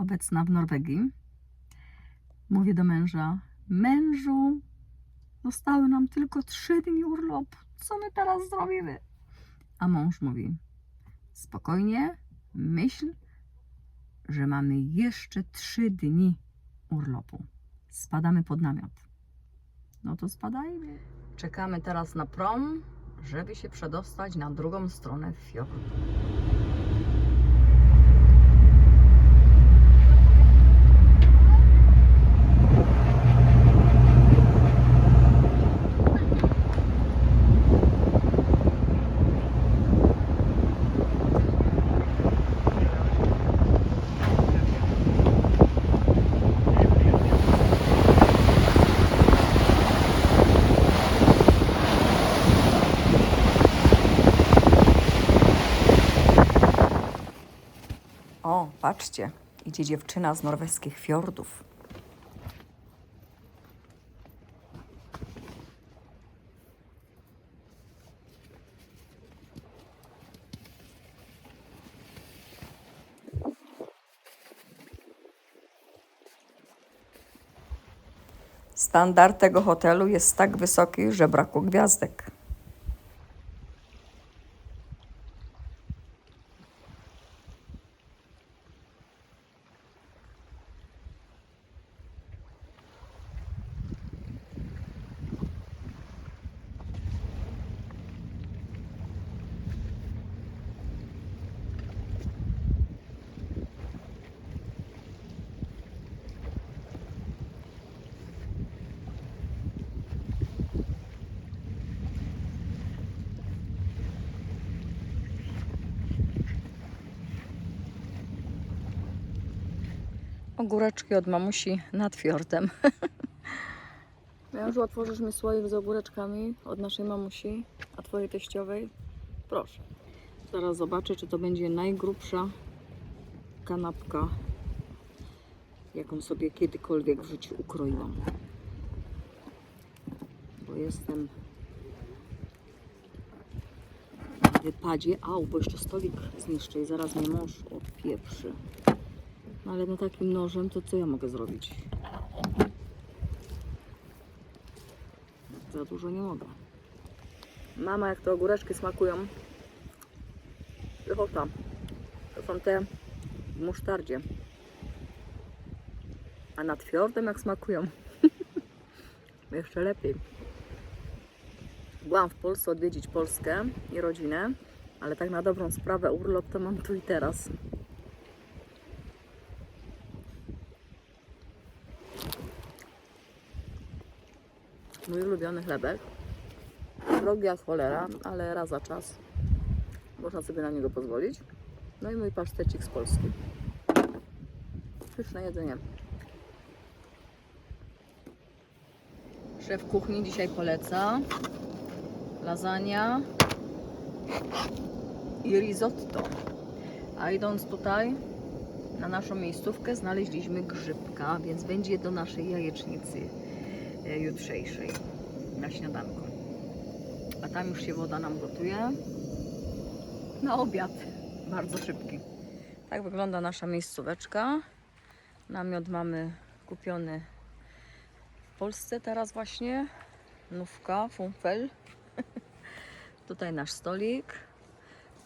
obecna w Norwegii. Mówię do męża: Mężu, zostały nam tylko trzy dni urlopu. Co my teraz zrobimy? A mąż mówi: Spokojnie, myśl, że mamy jeszcze trzy dni urlopu. Spadamy pod namiot. No to spadajmy. Czekamy teraz na prom, żeby się przedostać na drugą stronę fiordu. Patrzcie, idzie dziewczyna z norweskich fiordów. Standard tego hotelu jest tak wysoki, że brakło gwiazdek. Ogóreczki od mamusi nad fiordem. Mężu, otworzysz mi słoik z ogóreczkami od naszej mamusi, a twojej teściowej? Proszę. Zaraz zobaczę, czy to będzie najgrubsza kanapka, jaką sobie kiedykolwiek w życiu ukroiłam. Bo jestem na wypadzie. Au, bo jeszcze stolik zniszczę i zaraz mnie mąż odpieprzy. No ale no takim nożem to co ja mogę zrobić? Za dużo nie mogę. Mama, jak te ogóreczki smakują. Pychota. To są te w musztardzie. A nad fiordem jak smakują. Jeszcze lepiej. Byłam w Polsce odwiedzić Polskę i rodzinę, ale tak na dobrą sprawę urlop to mam tu i teraz. Mój ulubiony chlebek. Drogi jak cholera, ale raz za czas. Można sobie na niego pozwolić. No i mój pasztecik z Polski. Pyszne jedzenie. Szef kuchni dzisiaj poleca lasagna i risotto. A idąc tutaj na naszą miejscówkę znaleźliśmy grzybka, więc będzie do naszej jajecznicy jutrzejszej na śniadanko. A tam już się woda nam gotuje na obiad. Bardzo szybki. Tak wygląda nasza miejscóweczka. Namiot mamy kupiony w Polsce teraz właśnie. Nówka, Funfel. Tutaj nasz stolik.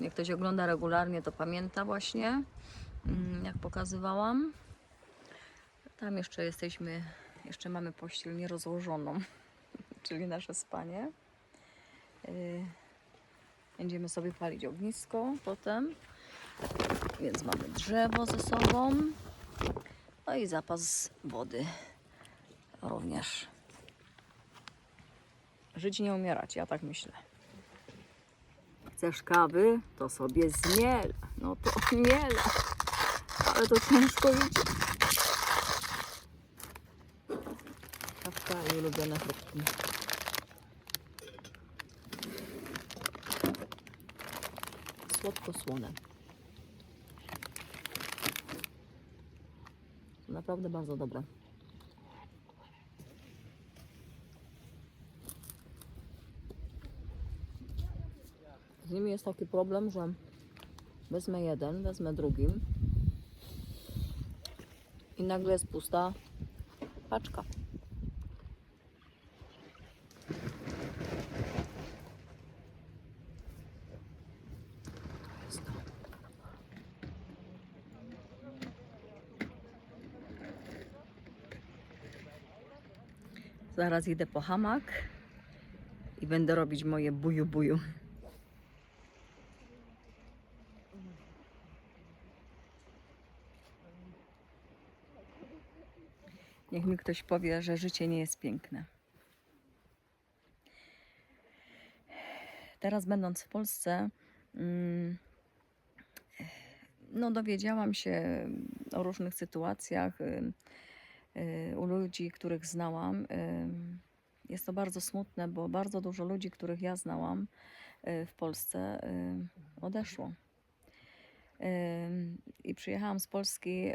Jak ktoś ogląda regularnie, to pamięta właśnie, mm, jak pokazywałam. Tam jeszcze jesteśmy, jeszcze mamy pościel nierozłożoną, czyli nasze spanie. Yy, Będziemy sobie palić ognisko potem, więc mamy drzewo ze sobą. No i zapas wody również. Żyć nie umierać, ja tak myślę. Chcesz kawy? To sobie zmiel. No to miele. Ale to ciężko idzie. Kawka i ulubione chrupki. Słodko-słone. Naprawdę bardzo dobre. Z nimi jest taki problem, że wezmę jeden, wezmę drugim, I nagle jest pusta paczka. Zaraz idę po hamak i będę robić moje buju buju. Niech mi ktoś powie, że życie nie jest piękne. Teraz będąc w Polsce, mm, no dowiedziałam się o różnych sytuacjach u ludzi, których znałam. Y, Jest to bardzo smutne, bo bardzo dużo ludzi, których ja znałam y, w Polsce, y, odeszło. I przyjechałam z Polski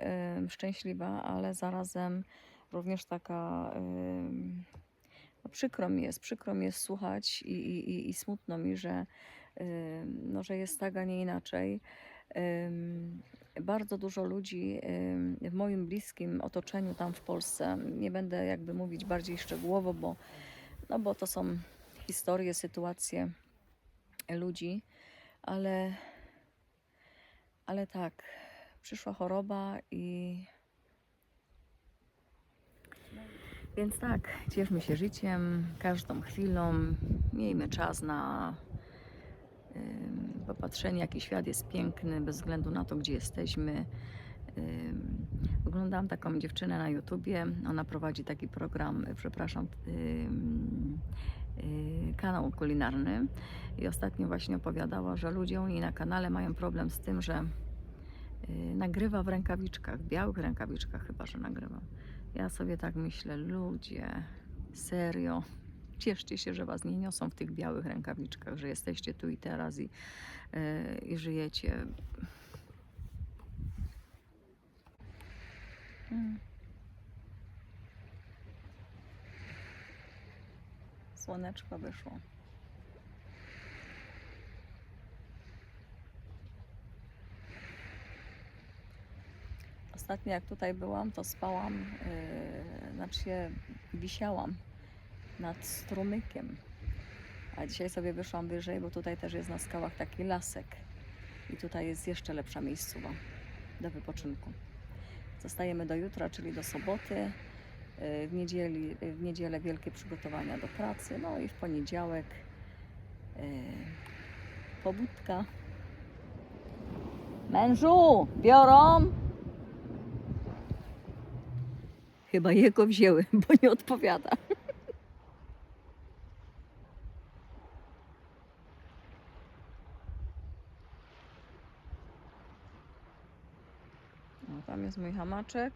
szczęśliwa, ale zarazem również taka. No przykro mi jest, przykro mi jest słuchać i, i, i- smutno mi, że, no, że jest tak, a nie inaczej. Bardzo dużo ludzi w moim bliskim otoczeniu tam w Polsce, nie będę jakby mówić bardziej szczegółowo, bo, no bo to są historie, sytuacje ludzi, ale ale tak, przyszła choroba i. Więc tak, cieszmy się życiem, każdą chwilą. Miejmy czas na popatrzenie, jaki świat jest piękny, bez względu na to, gdzie jesteśmy. Oglądałam taką dziewczynę na YouTubie. Ona prowadzi taki program, przepraszam, y, kanał kulinarny. I ostatnio właśnie opowiadała, że ludzie u niej na kanale mają problem z tym, że y, nagrywa w rękawiczkach, w białych rękawiczkach chyba, że nagrywa. Ja sobie tak myślę, ludzie, serio, cieszcie się, że was nie niosą w tych białych rękawiczkach, że jesteście tu i teraz i, y, i żyjecie. Mm. Słoneczko wyszło. Ostatnio jak tutaj byłam, to spałam, yy, znaczy się wisiałam nad strumykiem. A dzisiaj sobie wyszłam wyżej, bo tutaj też jest na skałach taki lasek. I tutaj jest jeszcze lepsza miejscowa do wypoczynku. Zostajemy do jutra, czyli do soboty. Yy, W, niedzieli, w niedzielę wielkie przygotowania do pracy. No i w poniedziałek yy, pobudka. Mężu, biorą? Chyba jego wzięły, bo nie odpowiada. No, tam jest mój hamaczek.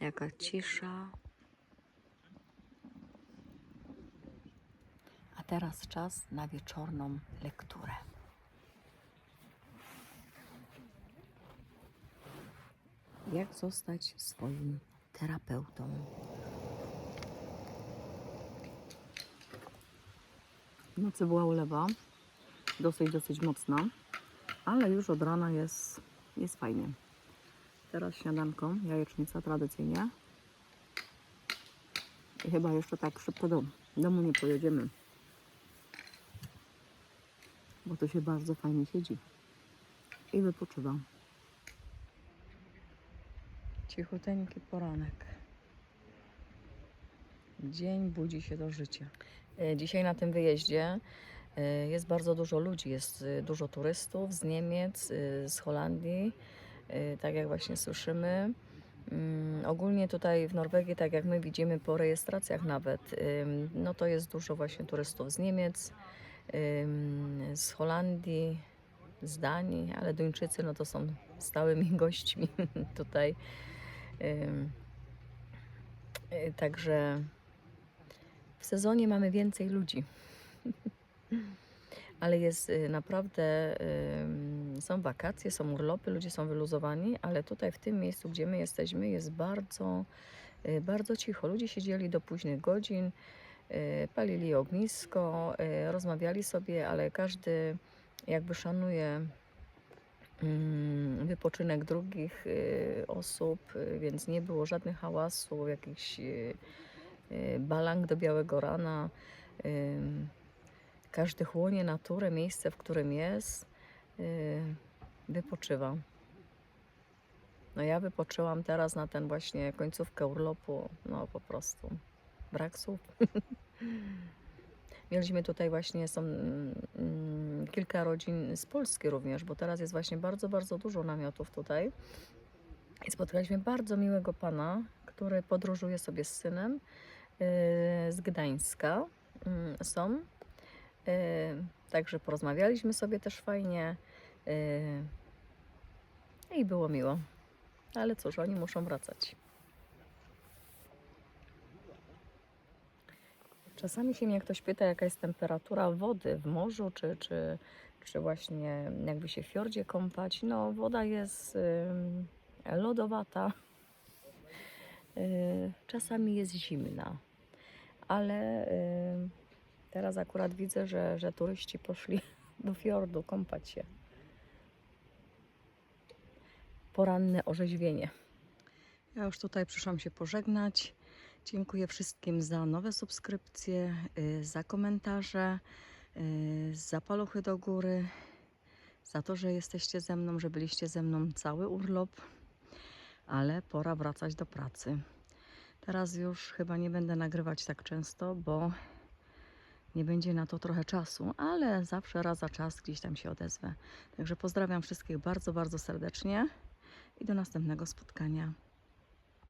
Jaka cisza. A teraz czas na wieczorną lekturę. Jak zostać swoim terapeutą? Nocy była ulewa, dosyć, dosyć mocna, ale już od rana jest, jest fajnie. Teraz śniadanko, jajecznica tradycyjnie. I chyba jeszcze tak szybko do domu nie pojedziemy. Bo to się bardzo fajnie siedzi. I wypoczywa. Cichuteńki poranek. Dzień budzi się do życia. E, Dzisiaj na tym wyjeździe E, Jest bardzo dużo ludzi, jest y, dużo turystów z Niemiec, z Holandii, tak jak właśnie słyszymy. Mm, Ogólnie tutaj w Norwegii, tak jak my widzimy po rejestracjach nawet, no to jest dużo właśnie turystów z Niemiec, z Holandii, z Danii, ale Duńczycy no to są stałymi gośćmi tutaj. Y, Także w sezonie mamy więcej ludzi. Ale jest y, naprawdę, są wakacje, są urlopy, ludzie są wyluzowani, ale tutaj w tym miejscu, gdzie my jesteśmy, jest bardzo, y, bardzo cicho. Ludzie siedzieli do późnych godzin, y, palili ognisko, y, rozmawiali sobie, ale każdy jakby szanuje mm, wypoczynek drugich osób, więc nie było żadnych hałasów, jakichś balang do białego rana. Każdy chłonie naturę, miejsce, w którym jest, y, wypoczywa. No ja wypoczyłam teraz na ten właśnie końcówkę urlopu, no po prostu brak słów. Mieliśmy tutaj właśnie, są mm, kilka rodzin z Polski również, bo teraz jest właśnie bardzo, bardzo dużo namiotów tutaj. I spotkaliśmy bardzo miłego pana, który podróżuje sobie z synem y, z Gdańska. Mm, Są. Y, Także porozmawialiśmy sobie też fajnie. Y, I było miło. Ale cóż, oni muszą wracać. Czasami się mnie ktoś pyta, jaka jest temperatura wody w morzu, czy, czy, czy właśnie jakby się w fiordzie kąpać. No, woda jest ym, lodowata. Y, czasami jest zimna, ale y, teraz akurat widzę, że, że turyści poszli do fiordu kąpać się. Poranne orzeźwienie. Ja już tutaj przyszłam się pożegnać. Dziękuję wszystkim za nowe subskrypcje, y, za komentarze, y, za paluchy do góry, za to, że jesteście ze mną, że byliście ze mną cały urlop, ale pora wracać do pracy. Teraz już chyba nie będę nagrywać tak często, bo nie będzie na to trochę czasu, ale zawsze raz za czas gdzieś tam się odezwę. Także pozdrawiam wszystkich bardzo, bardzo serdecznie i do następnego spotkania.